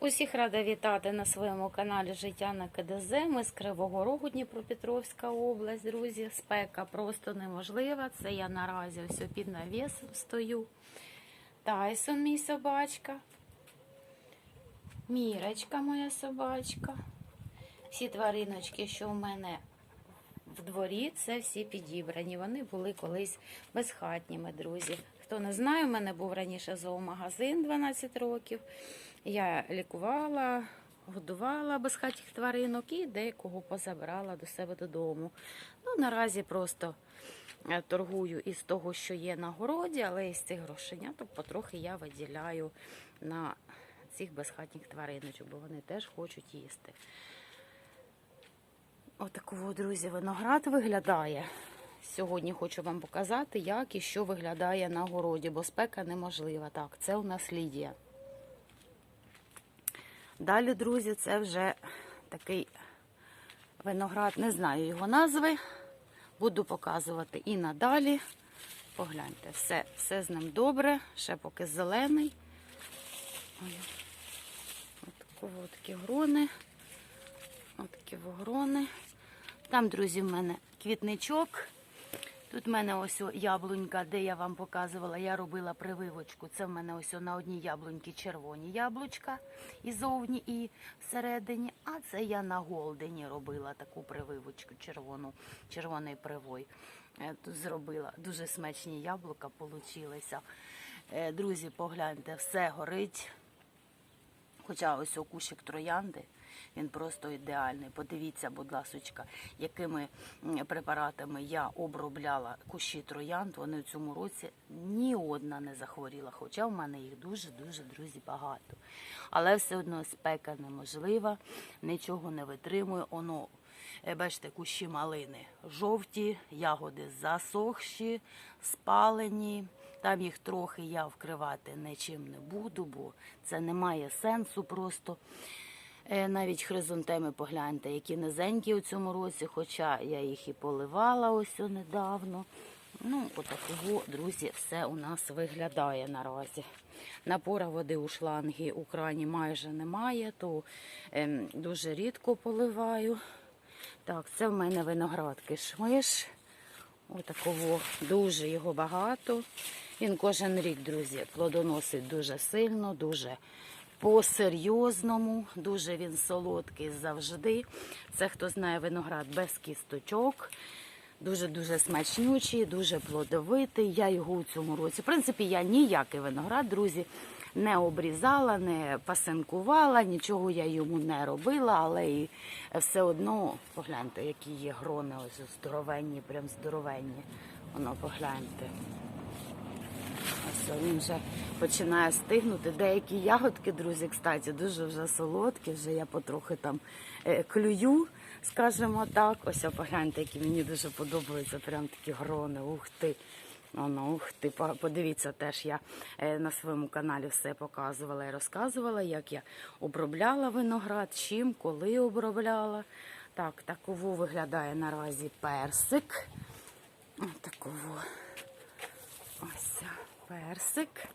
Усіх рада вітати на своєму каналі Життя на КДЗ. Ми з Кривого Рогу, Дніпропетровська область, друзі. Спека просто неможлива. Це я наразі ось під навісом стою. Тайсон, мій собачка. Мірочка, моя собачка. Всі твариночки, що в мене в дворі, це всі підібрані. Вони були колись безхатніми, друзі. Хто не знає, у мене був раніше зоомагазин 12 років. Я лікувала, годувала безхатіх тваринок і декого позабрала до себе додому. Ну, наразі просто е, торгую із того, що є на городі, але із цих грошеняток потрохи я виділяю на цих безхатніх твариночок, бо вони теж хочуть їсти. Отакого, друзі, виноград виглядає. Сьогодні хочу вам показати, як і що виглядає на городі, бо спека неможлива. Так, це у нас Лідія. Далі, друзі, це вже такий виноград, не знаю його назви. Буду показувати і надалі. Погляньте, все, все з ним добре, ще поки зелений. Отаково такі грони. Отакі вогрони. Там, друзі, в мене квітничок. Тут в мене ось яблунька, де я вам показувала, я робила прививочку. Це в мене ось на одній яблуньці червоні яблучка і зовні, і всередині. А це я на голдені робила таку прививочку червону, червоний привой. Е, Тут зробила. Дуже смачні яблука получилися. Е, Друзі, погляньте, все горить. Хоча ось кущик троянди, він просто ідеальний. Подивіться, будь ласочка, якими препаратами я обробляла кущі троянд. Вони в цьому році ні одна не захворіла, хоча в мене їх дуже-дуже, друзі, багато. Але все одно спека неможлива, нічого не витримує. Воно, е, бачите, кущі малини жовті, ягоди засохші, спалені. Там їх трохи я вкривати нічим не буду, бо це не має сенсу просто. Е, Навіть хризантеми погляньте, які низенькі у цьому році, хоча я їх і поливала ось недавно. Ну, отакого, друзі, все у нас виглядає наразі. Напора води у шланги у крані майже немає, то ем, дуже рідко поливаю. Так, це в мене виноград кишмиш. Отакого дуже його багато. Він кожен рік, друзі, плодоносить дуже сильно, дуже по-серйозному, дуже він солодкий завжди. Це хто знає виноград без кісточок. Дуже-дуже смачнючий, дуже плодовитий. Я його у цьому році. В принципі, я ніякий виноград, друзі, не обрізала, не пасинкувала, нічого я йому не робила, але і все одно, погляньте, які є грони, ось здоровенні, прям здоровенні. Воно погляньте. Ось він вже починає стигнути. Деякі ягодки, друзі, кстати, дуже вже солодкі, вже я потрохи там е, клюю, скажімо так. Ось погляньте, які мені дуже подобаються. Прям такі грони. Ух ти. Воно, ух ти, подивіться, теж я е, на своєму каналі все показувала і розказувала, як я обробляла виноград, чим, коли обробляла. Так, таково виглядає наразі персик. Ось Таково. Ось персик.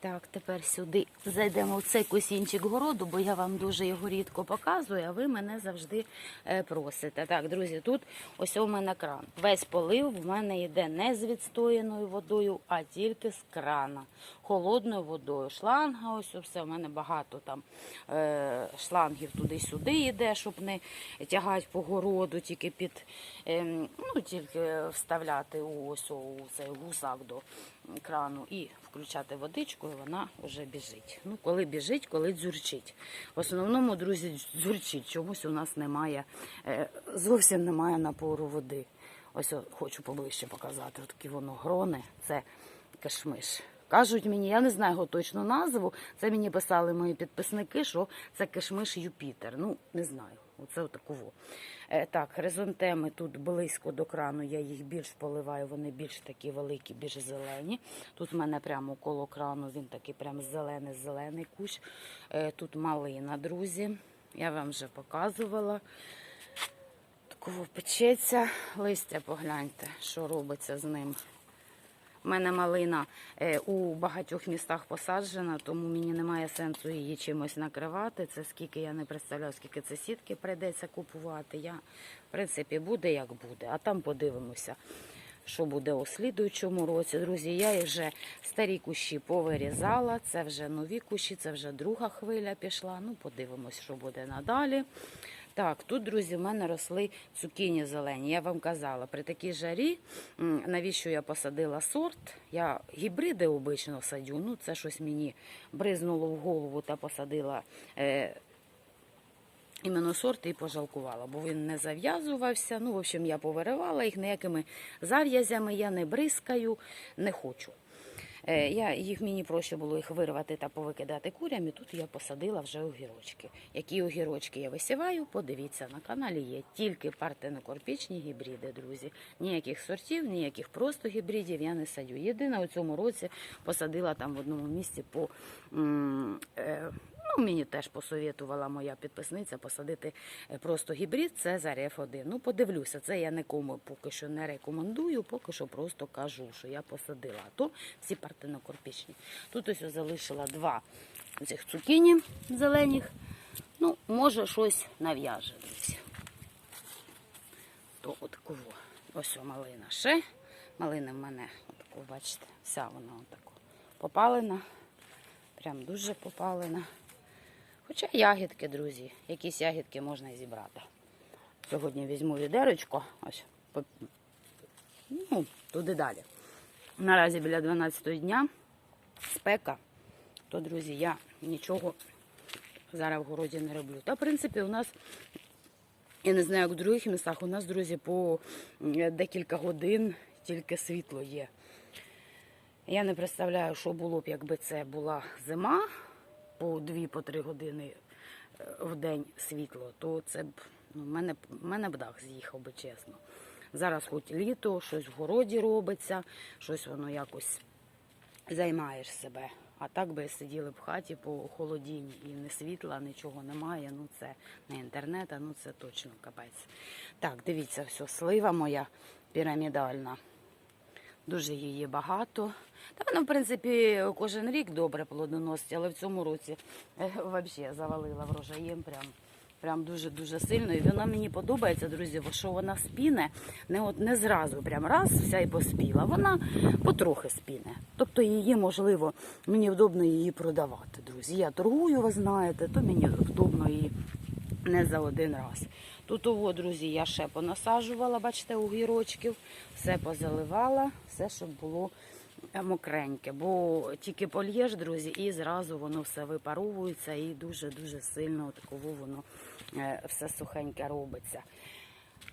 Так, тепер сюди зайдемо в цей кусінчик городу, бо я вам дуже його рідко показую, а ви мене завжди е, просите. Так, друзі, тут ось у мене кран. Весь полив в мене йде не з відстояною водою, а тільки з крана. Холодною водою. Шланга, ось все. У мене багато там е, шлангів туди-сюди йде, щоб не тягати по городу, тільки під ем, ну, тільки вставляти ось у цей гусак до крану і включати водичку, і вона вже біжить. Ну, коли біжить, коли дзюрчить. В основному, друзі, дзюрчить. Чомусь у нас немає, е, зовсім немає напору води. Ось хочу поближче показати. От такі воно грони, це кишмиш. Кажуть мені, я не знаю його точну назву. Це мені писали мої підписники, що це кишмиш Юпітер. Ну, не знаю. Оце отаково. Е, так, хризантеми тут близько до крану, я їх більш поливаю, вони більш такі великі, більш зелені. Тут в мене прямо коло крану він такий прям зелений-зелений кущ. Е, тут малина, друзі. Я вам вже показувала. Такого печеться, листя погляньте, що робиться з ним. У мене малина е, у багатьох містах посаджена, тому мені немає сенсу її чимось накривати. Це скільки я не представляю, скільки це сітки прийдеться купувати. Я, в принципі, буде як буде, а там подивимося. Що буде у слідуючому році, друзі? Я вже старі кущі повирізала. Це вже нові кущі, це вже друга хвиля пішла. Ну, подивимось, що буде надалі. Так, тут, друзі, в мене росли цукіні зелені. Я вам казала, при такій жарі, навіщо я посадила сорт? Я гібриди обично садю. Ну, це щось мені бризнуло в голову та посадила. Е, Іменно сорт і пожалкувала, бо він не зав'язувався. Ну, в общем, я повиривала їх ніякими зав'язями, я не бризкаю, не хочу. Е, Я, їх мені проще було їх вирвати та повикидати курям, і тут я посадила вже огірочки. Які огірочки я висіваю, подивіться, на каналі є тільки партенокорпічні гібриди, друзі. Ніяких сортів, ніяких просто гібридів я не садю. Єдине, у цьому році посадила там в одному місці по. е, Ну, мені теж посовітувала моя підписниця посадити е, просто гібрид, це за F1. Ну, подивлюся, це я нікому поки що не рекомендую, поки що просто кажу, що я посадила. А то всі партенокорпічні. Тут ось залишила два цих цукіні зелених. Ну, може, щось нав'яже. То от кого. Ось малина ще. Малина в мене, отаку, бачите, вся вона отаку попалена. Прям дуже попалена. Хоча ягідки, друзі, якісь ягідки можна і зібрати. Сьогодні візьму відерочко, ось, по- ну, туди далі. Наразі біля 12 дня спека, то, друзі, я нічого зараз в городі не роблю. Та, в принципі, у нас, я не знаю, як в других містах, у нас, друзі, по декілька годин тільки світло є. Я не представляю, що було б, якби це була зима, по 2-3 години е, в день світло, то це б ну, мене, мене б дах з'їхав би чесно. Зараз хоч літо, щось в городі робиться, щось воно якось займаєш себе. А так би сиділи в хаті по холодінні і не світла, нічого немає. Ну це не інтернет, а ну це точно капець. Так, дивіться, все, слива моя пірамідальна. Дуже її багато. Та вона, в принципі, кожен рік добре плодоносить, але в цьому році взагалі завалила врожаєм прям. Прям дуже-дуже сильно. І вона мені подобається, друзі, що вона спіне не от не зразу, прям раз вся і поспіла. Вона потрохи спіне. Тобто її можливо, мені вдобно її продавати, друзі. Я торгую, ви знаєте, то мені вдобно її не за один раз. Тут, ово, друзі, я ще понасаджувала, бачите, огірочків, все позаливала, все, щоб було е, мокреньке. Бо тільки польєш, друзі, і зразу воно все випаровується і дуже-дуже сильно такого воно е, все сухеньке робиться.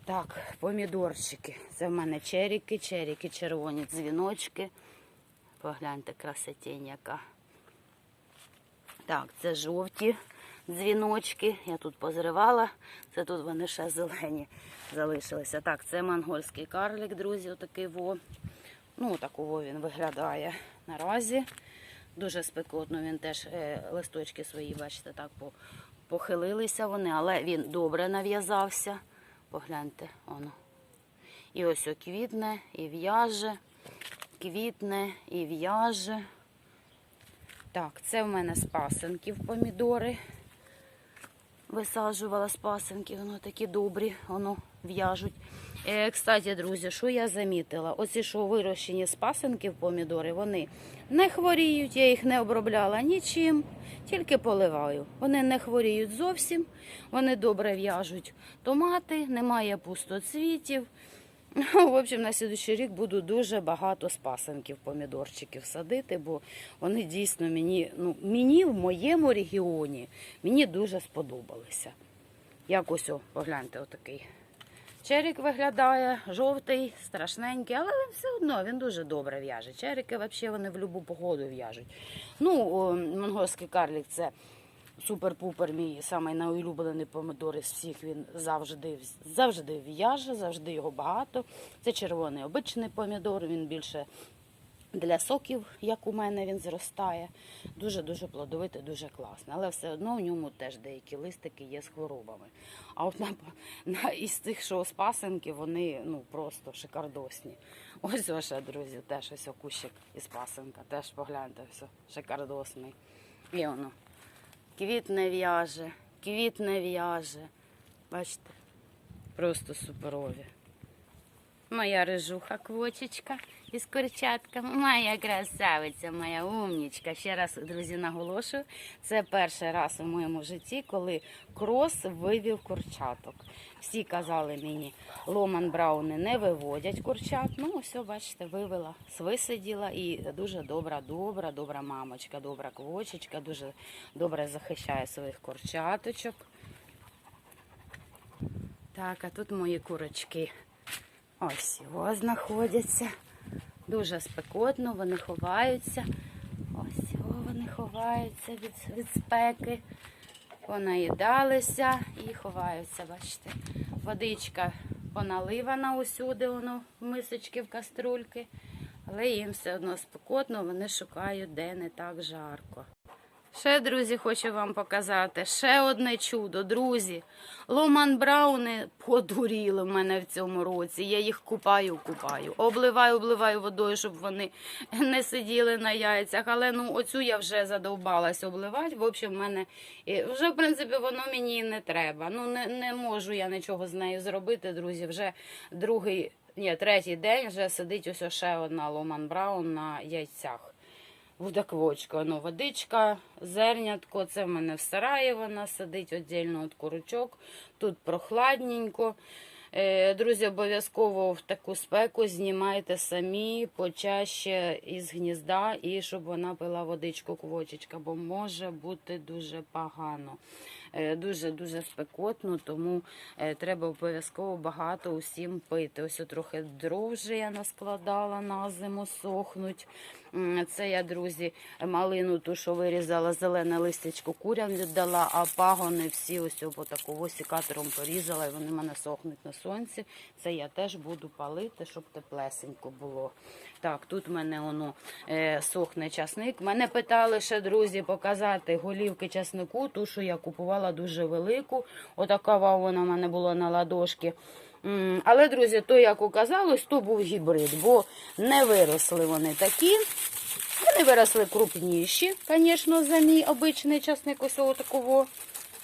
Так, помідорчики. Це в мене черіки, черіки, червоні дзвіночки. Погляньте, красотень яка. Так, це жовті дзвіночки. Я тут позривала. Це тут вони ще зелені залишилися. Так, це монгольський карлик, друзі, отакий во. Ну, такого він виглядає наразі. Дуже спекотно він теж е, листочки свої, бачите, так похилилися вони, але він добре нав'язався. Погляньте, воно. І ось квітне, і в'яже, квітне, і в'яже. Так, це в мене з пасенків помідори. Висаджувала з пасинки, воно такі добрі, воно в'яжуть. Е, кстати, друзі, що я замітила? Оці, що вирощені з пасинків помідори, вони не хворіють, я їх не обробляла нічим, тільки поливаю. Вони не хворіють зовсім, вони добре в'яжуть томати, немає пустоцвітів. В общем, на слідуючий рік буду дуже багато спасенків, помідорчиків садити, бо вони дійсно мені, ну, мені в моєму регіоні мені дуже сподобалися. Якось, о, погляньте, отакий. Черік виглядає жовтий, страшненький, але все одно він дуже добре в'яже. Черіки взагалі вони в будь-яку погоду в'яжуть. Ну, монгольський карлік це супер-пупер, мій самий найулюблений помидор із всіх. Він завжди, завжди в'яже, завжди його багато. Це червоний обичний помідор, він більше для соків, як у мене він зростає. Дуже-дуже плодовитий, дуже класний. Але все одно в ньому теж деякі листики є з хворобами. А от на, на із тих, що з вони ну просто шикардосні. Ось ваше, друзі, теж ось кущик із пасенка. Теж погляньте, все шикардосний. І воно квітне в'яже, квітне в'яже. Бачите, просто суперові. Моя рижуха квочечка із курчатками. Моя красавиця, моя умнічка. Ще раз, друзі, наголошую, це перший раз у моєму житті, коли крос вивів курчаток. Всі казали мені, ломан брауни не виводять курчат. Ну, все, бачите, вивела, висиділа і дуже добра, добра, добра мамочка, добра квочечка, дуже добре захищає своїх курчаточок. Так, а тут мої курочки. Ось його знаходяться. Дуже спекотно, вони ховаються. Ось його вони ховаються від, від спеки. Понаїдалися і ховаються, бачите. Водичка поналивана усюди, воно в мисочки, в каструльки. Але їм все одно спекотно, вони шукають, де не так жарко. Ще, друзі, хочу вам показати ще одне чудо, друзі. Ломан Брауни подуріли в мене в цьому році. Я їх купаю, купаю. Обливаю, обливаю водою, щоб вони не сиділи на яйцях. Але ну оцю я вже задовбалась обливати. В общем, в мене вже, в принципі, воно мені не треба. Ну, не, не можу я нічого з нею зробити, друзі. Вже другий, ні, третій день вже сидить ось ще одна Ломан Браун на яйцях. Вудаквочка, ну, водичка, зернятко. Це в мене в сараї вона сидить віддільно від курочок. Тут прохладненько. Е, Друзі, обов'язково в таку спеку знімайте самі почаще із гнізда і щоб вона пила водичку квочечка, бо може бути дуже погано. Дуже-дуже спекотно, тому е, треба обов'язково багато усім пити. Ось трохи дров вже я наскладала на зиму, сохнуть. Це я, друзі, малину, ту, що вирізала, зелене листячко курям віддала, а пагони всі ось такого сікатором порізала, і вони в мене сохнуть на сонці. Це я теж буду палити, щоб теплесенько було. Так, тут в мене воно е, сохне часник. Мене питали ще, друзі, показати голівки часнику, ту, що я купувала дуже велику. Отака вона в мене була на ладошки. Але, друзі, то, як оказалось, то був гібрид, бо не виросли вони такі. Вони виросли крупніші, звісно, за мій обичний часник, ось такого.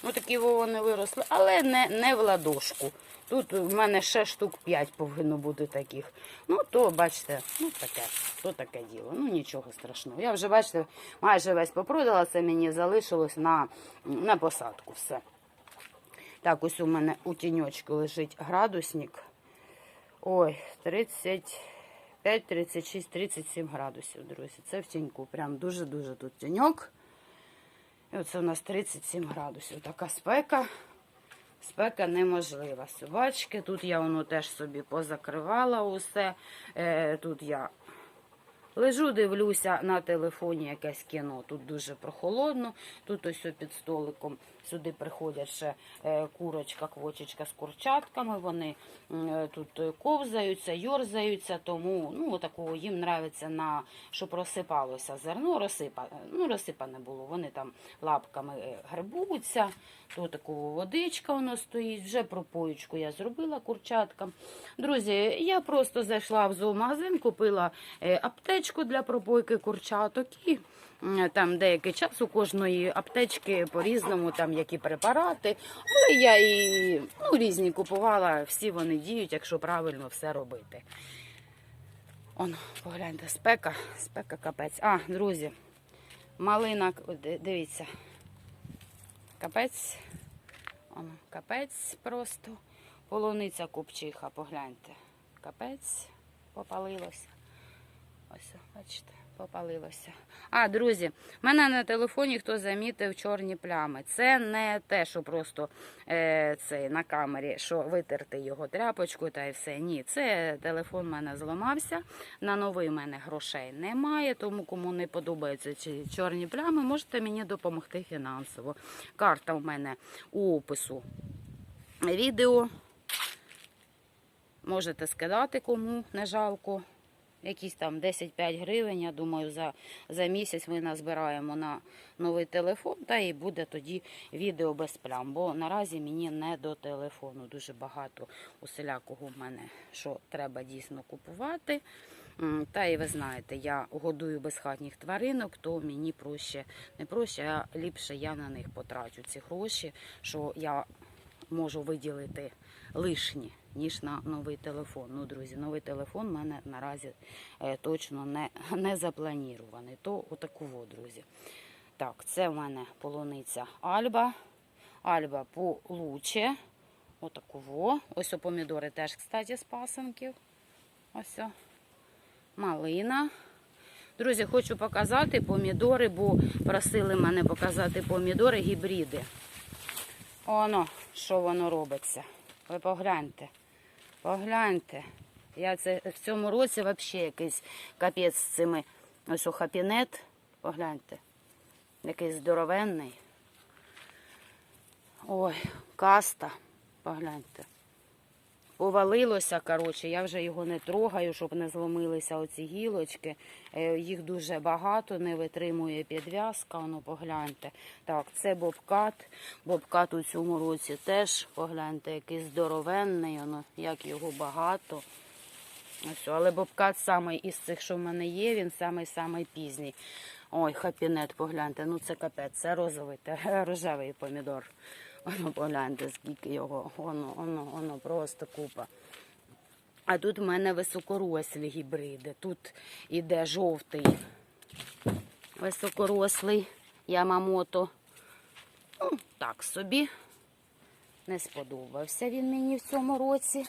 Отакі вони виросли, але не, не в ладошку. Тут в мене ще штук 5 повинно бути таких. Ну, то, бачите, ну таке, то таке діло. Ну, нічого страшного. Я вже, бачите, майже весь попродала, це мені залишилось на, на посадку. Все. Так, ось у мене у тіньочку лежить градусник. Ой, 35, 36, 37 градусів, друзі. Це в тіньку. Прям дуже-дуже тут тіньок. І оце у нас 37 градусів. Така спека. Спека неможлива. Собачки. Тут я воно теж собі позакривала усе. Е, тут я лежу, дивлюся на телефоні якесь кіно. Тут дуже прохолодно. Тут ось під столиком сюди приходять ще е, курочка, квочечка з курчатками. Вони е, тут ковзаються, йорзаються, тому ну, такого їм нравиться на щоб розсипалося зерно, розсипа, ну, розсипане було. Вони там лапками е, грибуться. То такого водичка воно стоїть. Вже пропоючку я зробила курчаткам. Друзі, я просто зайшла в зоомагазин, купила аптечку для пропойки курчаток і там деякий час у кожної аптечки по-різному, там які препарати. Але я і ну, різні купувала, всі вони діють, якщо правильно все робити. Он, погляньте, спека, спека капець. А, друзі, малина, дивіться, капець, он, капець просто, полуниця купчиха, погляньте, капець, попалилося. Ось, бачите, попалилося. А, друзі, в мене на телефоні хто замітив чорні плями. Це не те, що просто е, це на камері, що витерти його тряпочкою та і все. Ні, це телефон в мене зламався. На новий в мене грошей немає. Тому кому не подобаються ці чорні плями, можете мені допомогти фінансово. Карта в мене у опису відео. Можете скидати кому не жалко. Якісь там 10-5 гривень. Я думаю, за, за місяць ми назбираємо на новий телефон, та і буде тоді відео без плям. Бо наразі мені не до телефону. Дуже багато усілякого в мене, що треба дійсно купувати. Та і ви знаєте, я годую безхатніх тваринок, то мені проще, не проще, а ліпше я на них потрачу ці гроші, що я можу виділити лишні, ніж на новий телефон. Ну, друзі, новий телефон в мене наразі е, точно не, не запланірований. То отаково, друзі. Так, це в мене полуниця Альба. Альба получе. Отаково. Ось помідори теж, кстати, з пасенків. Ось. о. Малина. Друзі, хочу показати помідори, бо просили мене показати помідори гібриди. Оно, що воно робиться. Ви погляньте. Погляньте. Я це в цьому році взагалі якийсь капець з цими ось у хапінет. Погляньте. Якийсь здоровенний. Ой, каста. Погляньте. Повалилося, коротше, я вже його не трогаю, щоб не зломилися оці гілочки. Е, Їх дуже багато, не витримує підв'язка, воно погляньте. Так, це бобкат. Бобкат у цьому році теж, погляньте, який здоровенний, воно, як його багато. Ось, але бобкат самий із цих, що в мене є, він самий-самий пізній. Ой, хапінет, погляньте, ну це капець, це розовий, рожевий помідор. Воно погляньте, скільки його, воно, воно, воно просто купа. А тут в мене високорослі гібриди. Тут іде жовтий високорослий Ямамото. Ну, так собі. Не сподобався він мені в цьому році.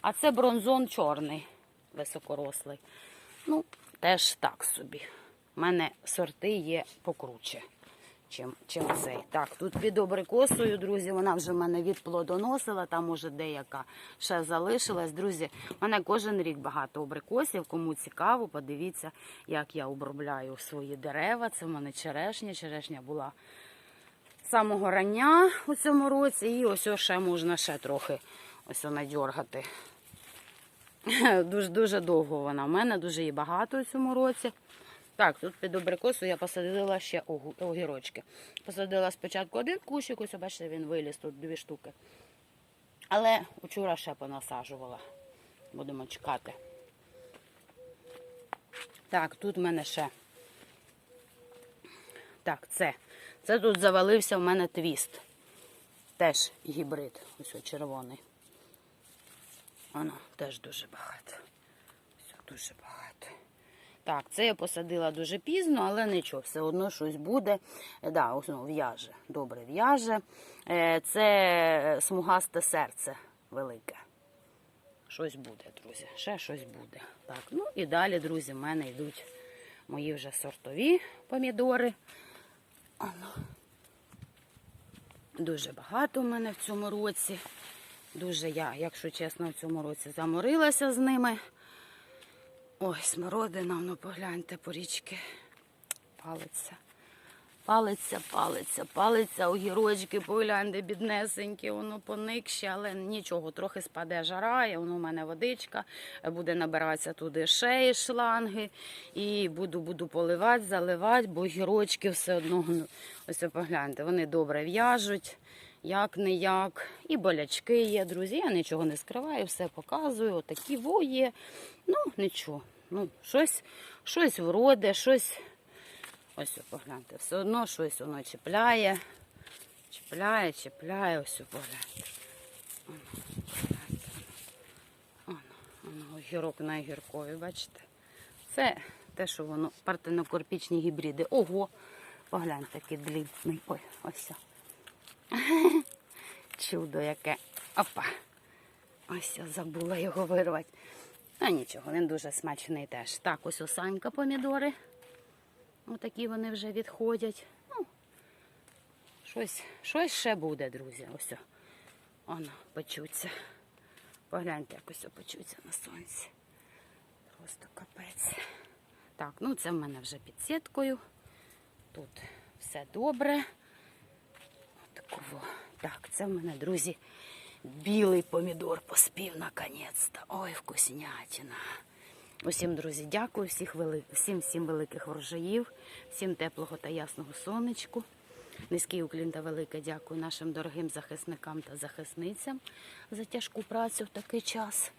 А це бронзон чорний, високорослий. Ну, теж так собі. У мене сорти є покруче, чим, чим цей. Так, тут під абрикосою, друзі, вона вже в мене відплодоносила, там може деяка ще залишилась. Друзі, в мене кожен рік багато абрикосів. Кому цікаво, подивіться, як я обробляю свої дерева. Це в мене черешня. Черешня була самого рання у цьому році. І ось ще можна ще трохи ось надьоргати. Дуже дуже довго вона. У мене дуже її багато у цьому році. Так, тут під абрикосу я посадила ще огірочки. Посадила спочатку один кущик, ось бачите, він виліз тут дві штуки. Але вчора ще понасаджувала. Будемо чекати. Так, тут в мене ще. Так, це. Це тут завалився в мене твіст. Теж гібрид. Ось о, червоний. Воно теж дуже багато. Все дуже багато. Так, це я посадила дуже пізно, але нічого, все одно щось буде. Е, Да, ось в'яже. Добре в'яже. Е, Це смугасте серце велике. Щось буде, друзі. Ще щось буде. Так, ну і далі, друзі, в мене йдуть мої вже сортові помідори. Дуже багато в мене в цьому році. Дуже я, якщо чесно, в цьому році заморилася з ними. Ой, смородина, ну погляньте по річки. Палиться. Палиться, палиться, палиться, огірочки, погляньте, біднесенькі, воно поникще, але нічого, трохи спаде жара, і воно в мене водичка, буде набиратися туди шеї, шланги, і буду, буду поливати, заливати, бо огірочки все одно, ну, ось погляньте, вони добре в'яжуть, як не як. І болячки є, друзі. Я нічого не скриваю, все показую. Отакі во. Ну, нічого. Ну, щось, щось вроде, щось. Ось погляньте, все одно щось воно чіпляє. Чіпляє, чіпляє, ось погляньте. Воно, огірок на огіркові, бачите? Це те, що воно партенокорпічні гібриди. Ого! Погляньте, який длінний. Ой, ось. Чудо яке. Опа. Ось я забула його вирвати. А нічого, він дуже смачний теж. Так, ось осанька помідори. Отакі вони вже відходять. Ну, щось, щось ще буде, друзі. Ось. Воно, печуться. Погляньте, як ось печуться на сонці. Просто капець. Так, ну це в мене вже під сіткою. Тут все добре. Отакого. Так, це в мене, друзі, білий помідор поспів наконець-то. Ой, вкуснятина. Усім, друзі, дякую, всіх вели... всім, всім великих врожаїв, всім теплого та ясного сонечку. Низький уклін та велике дякую нашим дорогим захисникам та захисницям за тяжку працю в такий час.